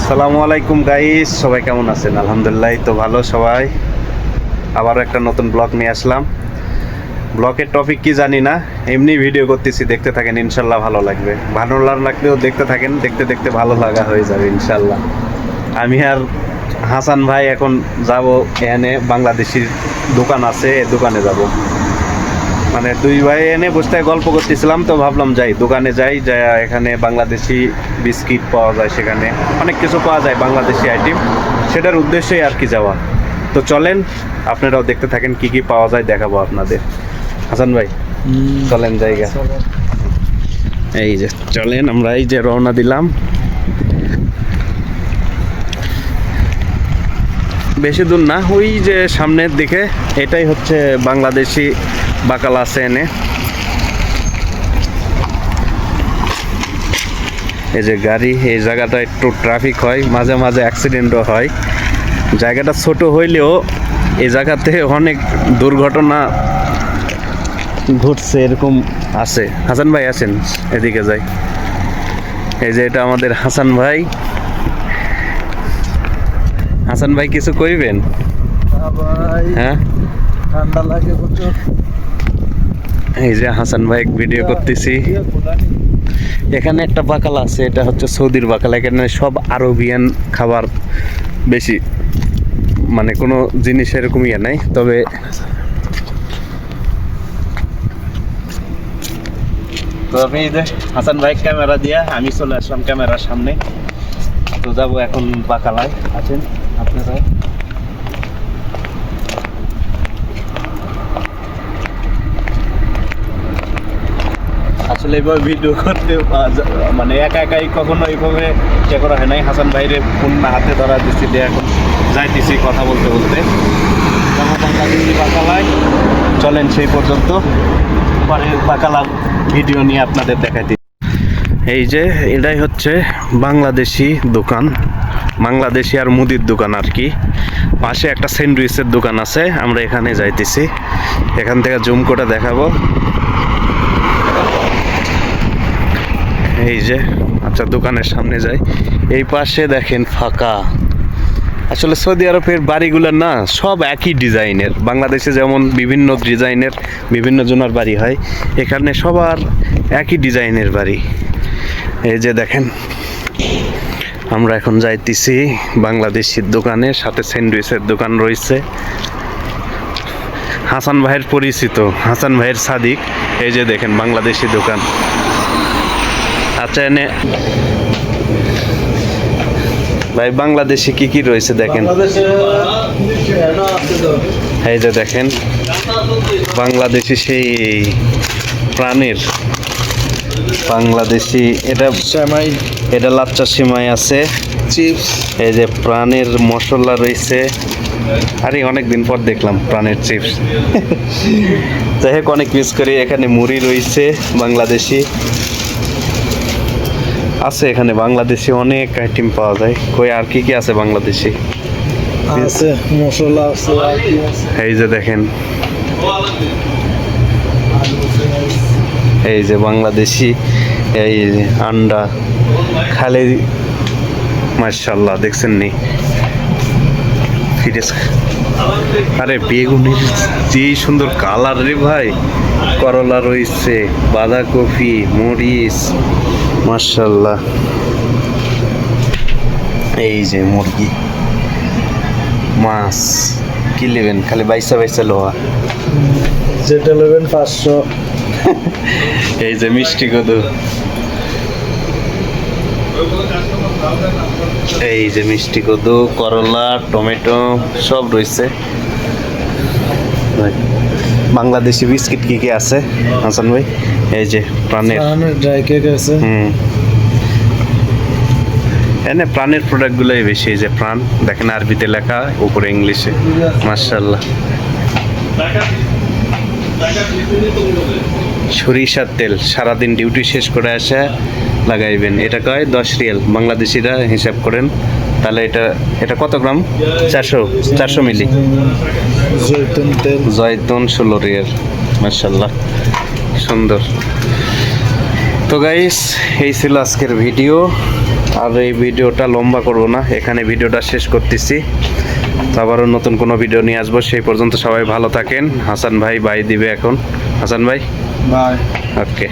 আসসালামু আলাইকুম গাইস সবাই কেমন আছেন? আলহামদুলিল্লাহ তো ভালো সবাই। আবারও একটা নতুন ব্লগ নিয়ে আসলাম। ব্লগের টপিক কি জানি না, এমনি ভিডিও করতেছি, দেখতে থাকেন, ইনশাল্লাহ ভালো লাগবে। ভালো লাগলেও দেখতে থাকেন, দেখতে দেখতে ভালো লাগা হয়ে যাবে, ইনশাল্লাহ। আমি আর হাসান ভাই এখন যাব এখানে বাংলাদেশির দোকান আছে দোকানে যাব। মানে দুই ভাই এনে বসতে গল্প করতেছিলাম তো ভাবলাম যাই দোকানে যাই যা এখানে বাংলাদেশি বিস্কিট পাওয়া যায় সেখানে। অনেক কিছু পাওয়া যায় বাংলাদেশি আইটেম সেটার উদ্দেশ্যেই আর কি যাওয়া। তো চলেন আপনারাও দেখতে থাকেন কি কি পাওয়া যায় দেখাবো আপনাদের। হাসান ভাই চলেন জায়গা। এই যে চলেন আমরা এই যে রওনা দিলাম। বেশি দূর না ওই যে সামনের দিকে এটাই হচ্ছে বাংলাদেশি বাকাল আছে এনে। এই যে গাড়ি এই জায়গাটা একটু ট্রাফিক হয় মাঝে মাঝে অ্যাক্সিডেন্টও হয়। জায়গাটা ছোট হইলেও এই জায়গাতে অনেক দুর্ঘটনা ঘটছে এরকম আছে। হাসান ভাই আছেন? এদিকে যাই। এই যে এটা আমাদের হাসান ভাই। হাসান ভাই কিছু কইবেন? হ্যাঁ? ঠান্ডা লাগে প্রচুর। এই যে হাসান ভাই ভিডিও করতেছি। এখানে একটা বাকাল আছে, এটা হচ্ছে সৌদির বাকাল। এখানে সব আরবিয়ান খাবার বেশি মানে কোনো জিনিস এরকম ইয়ে নাই, তবে তো আমি হাসান ভাই ক্যামেরা দিয়ে, আমি চলে আসলাম ক্যামেরার সামনে। তো যাব এখন বাকালায়। আছেন আপনারা আসলে এইভাবে ভিডিও করতে মানে একা একাই কখনো এইভাবে ইয়ে করা হয় নাই। হাসান ভাইরে ফোন না, হাতে ধরা দিচ্ছি দিয়ে এখন যাইতেছি কথা বলতে বলতে। চলেন সেই পর্যন্ত। পরের বাকালার ভিডিও নিয়ে আপনাদের দেখাইতে। এই যে, এটাই হচ্ছে বাংলাদেশি দোকান। বাংলাদেশি আর মুদির দোকান আর কি। পাশে একটা স্যান্ডউইচের দোকান আছে, আমরা এখানে যাইতেছি। এখান থেকে জুম করে দেখাবো। এই যে আচ্ছা দোকানের সামনে যাই। এই পাশে দেখেন ফাঁকা। আসলে সৌদি আরবের বাড়িগুলো না, সব একই ডিজাইনের। বাংলাদেশে যেমন বিভিন্ন ডিজাইনের, বিভিন্ন জনের বাড়ি হয়, এখানে সবার একই ডিজাইনের বাড়ি। এই যে দেখেন, আমরা এখন যাইতেছি বাংলাদেশির দোকানে, সাথে স্যান্ডউইচের দোকান রয়েছে। হাসান ভাইয়ের পরিচিত, হাসান ভাইয়ের সাদিক। এই যে দেখেন, বাংলাদেশি দোকান। আচ্ছা এনে ভাই বাংলাদেশে কি কি রয়েছে দেখেন? এই যে দেখেন বাংলাদেশি সেই প্রাণীর বাংলাদেশি এটা সেমাই। এটা লাচ্চা সিমাই আছে। চিপস। এই যে প্রাণের মশলা রয়েছে। আরে অনেক দিন পর দেখলাম প্রাণের চিপস। যাই হোক অনেক মিস করি। এখানে মুড়ি রয়েছে বাংলাদেশি। আছে এখানে বাংলাদেশি অনেক আইটেম পাওয়া যায়। কই আর কি কি আছে বাংলাদেশি? আছে মশলা আছে। এই যে দেখেন। এই যে বাংলাদেশি এই আন্ডা। খালি মার্শাল্লাহ দেখছেন নি? ফিরেস আরে বেগুনের যে সুন্দর কালার রে ভাই। করলা রয়েছে বাঁধাকপি মরিচ। মার্শাল্লাহ এই যে মুরগি। মাছ। কি নেবেন? খালি বাইসা বাইসা লোহা। যেটা নেবেন পাঁচশো। এই যে মিষ্টি কদু। এই যে মিষ্টি কদু করলা টমেটো সব রয়েছে। বাংলাদেশি বিস্কিট কি কি আছে হাসান ভাই? এই যে প্রাণের। ড্রাই কেক আছে। হুম। এনে প্রাণের প্রোডাক্টগুলোই বেশি এই যে প্রাণ দেখেন আরবিতে লেখা উপরে ইংলিশে মার্শাল্লাহ সরিষার তেল সারাদিন ডিউটি শেষ করে আসে লাগাইবেন। এটা কয়? দশ রিয়াল। বাংলাদেশিরা হিসাব করেন তাহলে এটা এটা কত গ্রাম? চারশো চারশো মিলি। জৈতুন তেল। জয়তুন ষোলো রিয়াল মার্শাল্লাহ সুন্দর। তো গাইস এই ছিল আজকের ভিডিও আর এই ভিডিওটা লম্বা করব না এখানে ভিডিওটা শেষ করতেছি। তো আবারও নতুন কোনো ভিডিও নিয়ে আসব সেই পর্যন্ত সবাই ভালো থাকেন। হাসান ভাই বাই দিবে এখন। হাসান ভাই? বাই। ওকে